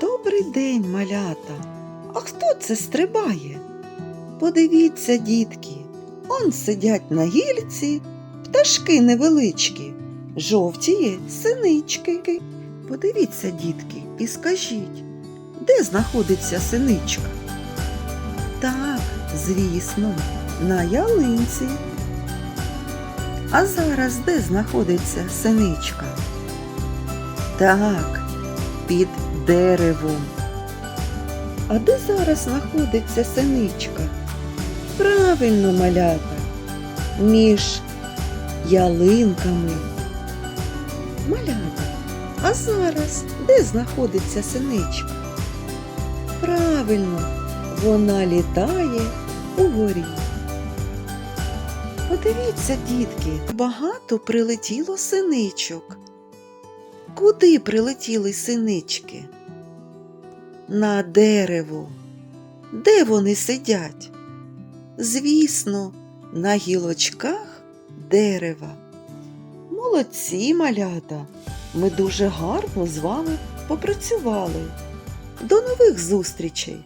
Добрий день, малята. А хто це стрибає? Подивіться, дітки, он сидять на гільці пташки невеличкі, жовтіє синички. Подивіться, дітки, і скажіть, де знаходиться синичка? Так, звісно, на ялинці. А зараз де знаходиться синичка? Так, під деревом. А де зараз знаходиться синичка? Правильно, малята, між ялинками. Малята, а зараз де знаходиться синичка? Правильно, вона літає угорі. Подивіться, дітки, багато прилетіло синичок. Куди прилетіли синички? На дерево. Де вони сидять? Звісно, на гілочках дерева. Молодці, малята! Ми дуже гарно з вами попрацювали. До нових зустрічей!